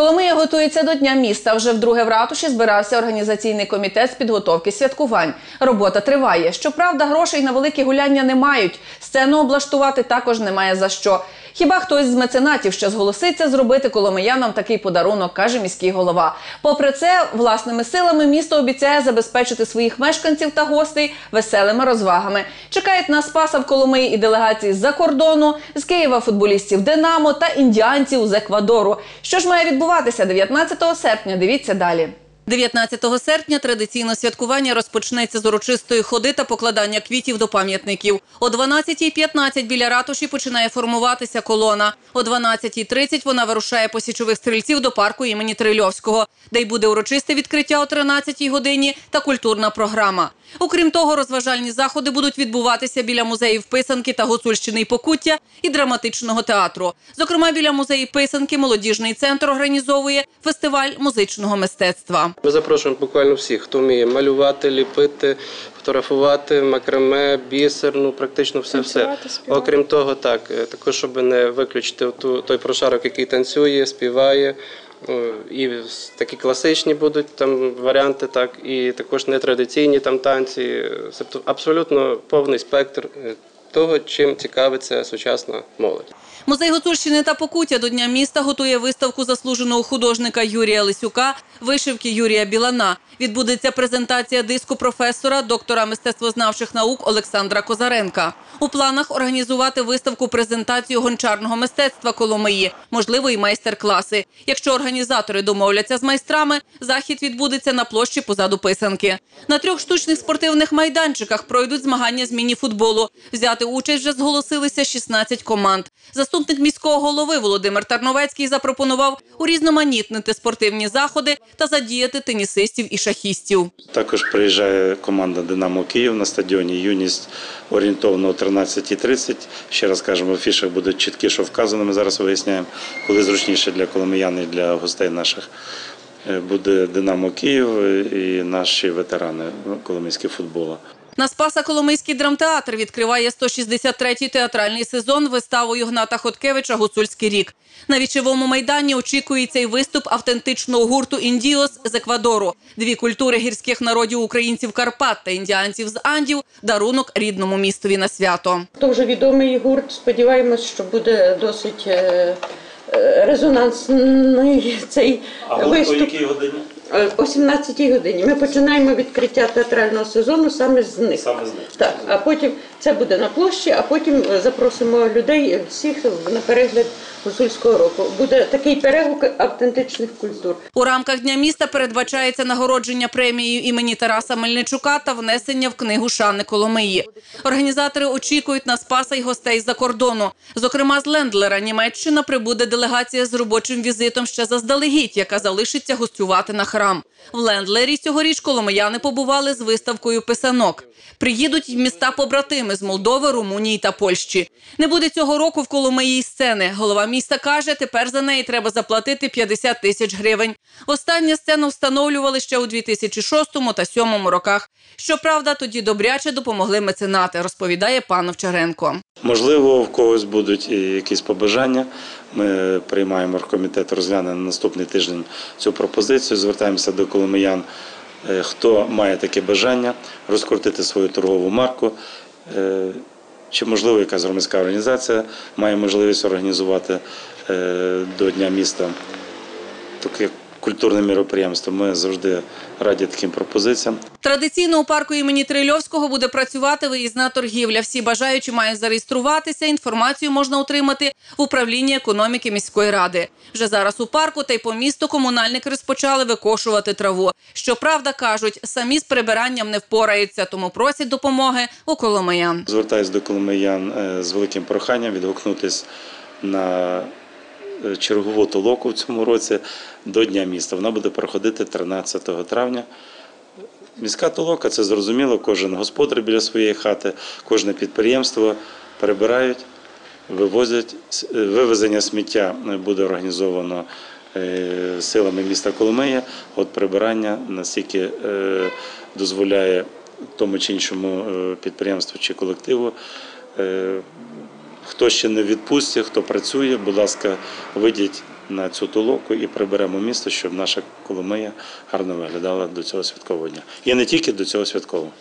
Коломия готується до Дня міста. Вже вдруге в ратуші збирався організаційний комітет з підготовки святкувань. Робота триває. Щоправда, грошей на великі гуляння не мають. Сцену облаштувати також немає за що. Хіба хтось з меценатів ще зголоситься зробити коломиянам такий подарунок, каже міський голова. Попри це, власними силами місто обіцяє забезпечити своїх мешканців та гостей веселими розвагами. Чекають на Спаса в Коломиї і делегації з-за кордону, з Києва футболістів Динамо та індіанців з Еквадору. Що ж має відбуватися 19 серпня? Дивіться далі. 19 серпня традиційне святкування розпочнеться з урочистої ходи та покладання квітів до пам'ятників. О 12.15 біля ратуші починає формуватися колона. О 12.30 вона вирушає по січових стрільців до парку імені Трильовського, де й буде урочисте відкриття о 13 годині та культурна програма. Окрім того, розважальні заходи будуть відбуватися біля музеїв писанки та гуцульщини і покуття і драматичного театру. Зокрема, біля музею писанки молодіжний центр організовує фестиваль музичного мистецтва. Ми запрошуємо буквально всіх, хто вміє малювати, ліпити, фотографувати, макраме, бісер, ну практично все все. Окрім того, так е, також, щоб не виключити ту той прошарок, який танцює, співає. І такі класичні будуть там варіанти, так і також нетрадиційні там танці. е, Тобто абсолютно повний спектр е, того, чим цікавиться сучасна молодь. Музей Гуцульщини та Покуття до Дня міста готує виставку заслуженого художника Юрія Лисюка вишивки Юрія Білана. Відбудеться презентація диску професора, доктора мистецтвознавчих наук Олександра Козаренка. У планах організувати виставку презентацію гончарного мистецтва Коломиї, можливо, і майстер-класи. Якщо організатори домовляться з майстрами, захід відбудеться на площі позаду писанки. На трьох штучних спортивних майданчиках пройдуть змагання з міні-футболу. Взяти участь вже зголосилися 16 команд. Заступник міського голови Володимир Тарновецький запропонував урізноманітнити спортивні заходи та задіяти тенісистів і шахістів. Також приїжджає команда Динамо Київ на стадіоні Юність орієнтовно о 13.30. Ще раз кажемо, в фішах будуть чіткі, вказано. Ми зараз виясняємо, коли зручніше для коломиян і для гостей наших. Е, Буде Динамо Київ і наші ветерани коломийського футболу. На Спаса Коломийський драмтеатр відкриває 163-й театральний сезон виставою Гната Хоткевича Гуцульський рік. На вічовому майдані очікується й виступ автентичного гурту Індіос з Еквадору. Дві культури гірських народів українців Карпат та індіанців з Андів дарунок рідному містові на свято. То вже відомий гурт. Сподіваємось, що буде досить е, е, резонансний цей виступ. годині? О 17 годині. Ми починаємо відкриття театрального сезону саме з них. Саме з них. Так, а потім це буде на площі, а потім е, запросимо людей всіх на перегляд гусульського року. Буде такий перегук автентичних культур. У рамках Дня міста передбачається нагородження премією імені Тараса Мельничука та внесення в книгу Шани Коломиї. Організатори очікують на Спаса й гостей з-за кордону. Зокрема, з Лендлера Німеччина прибуде делегація з робочим візитом ще заздалегідь, яка залишиться гостювати на храм. В Лендлері цьогоріч коломияни побували з виставкою писанок. Приїдуть й міста побратими з Молдови, Румунії та Польщі. Не буде цього року в Коломиї сцени. Голова міста каже, тепер за неї треба заплатити 50 тисяч гривень. Остання сцену встановлювали ще у 2006 та 2007 роках. Щоправда, тоді добряче допомогли меценати, розповідає пан Овчаренко. Можливо, в когось будуть і якісь побажання. Ми приймаємо оргкомітет, розгляне на наступний тиждень цю пропозицію. Звертаємося до коломиян, е, хто має таке бажання розкрутити свою торгову марку. е, Чи можливо якась громадська організація має можливість організувати е, до Дня міста культурне міроприємство. Ми завжди раді таким пропозиціям. Традиційно у парку імені Трильовського буде працювати виїзна торгівля. Всі бажаючі мають зареєструватися. Інформацію можна отримати в управлінні економіки міської ради. Вже зараз у парку та й по місту комунальники розпочали викошувати траву. Щоправда, кажуть, самі з прибиранням не впораються, тому просять допомоги у коломиян. Звертаюсь до коломиян е, з великим проханням відгукнутись на чергову толоку в цьому році до Дня міста. Вона буде проходити 13 травня. Міська толока це зрозуміло, кожен господар біля своєї хати, кожне підприємство прибирають, вивозять. Е, Вивезення сміття буде організовано е, силами міста Коломия. От прибирання настільки е, дозволяє тому чи іншому е, підприємству чи колективу е, Хто ще не в відпустці, хто працює, будь ласка, вийдіть на цю толоку і приберемо місто, щоб наша Коломия гарно виглядала до цього святкового дня. І не тільки до цього святкового.